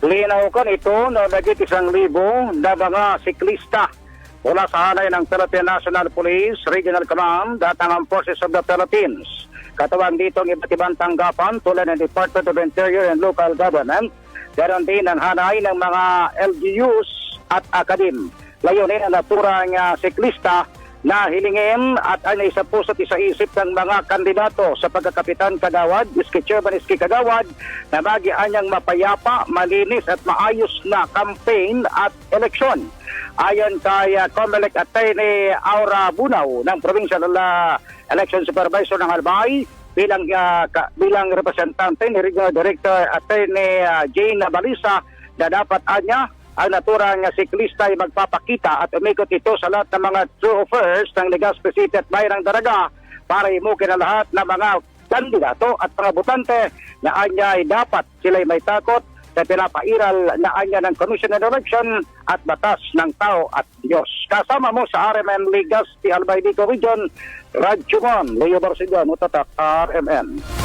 Linaw kan ito na nagit isang libo na mga siklista mula sa hanay ng Philippine National Police Regional Command at ang Forces of the Philippines. Katawan dito ang iba't ibang tanggapan tulad ng Department of Interior and Local Government. Ganon din ang hanay ng mga LGUs at akadim. Layunin ang naturang uh, siklista na hilingin at ang isa sa isa-isip ng mga kandidato sa pagkakapitan kagawad, iski chairman iski kagawad, na magianyang mapayapa, malinis at maayos na campaign at eleksyon. Ayon kay uh, Comelec Attorney Aura Bunaw ng Provincial uh, Election Supervisor ng Albay, bilang uh, ka- bilang representante ni Director Attorney uh, Jane Balisa na dapat anya ang naturang siklista ay magpapakita at umikot ito sa lahat ng mga true offers ng Legazpi City at Bayan ng Daraga para imukin ang lahat ng mga kandidato at mga butante na anya ay dapat sila'y may takot sa pinapairal na anya ng Commission on Election at batas ng tao at Diyos. Kasama mo sa RMN Legazpi Albay Region, Radjumon, Leo Barsigan, Utatak, RMN.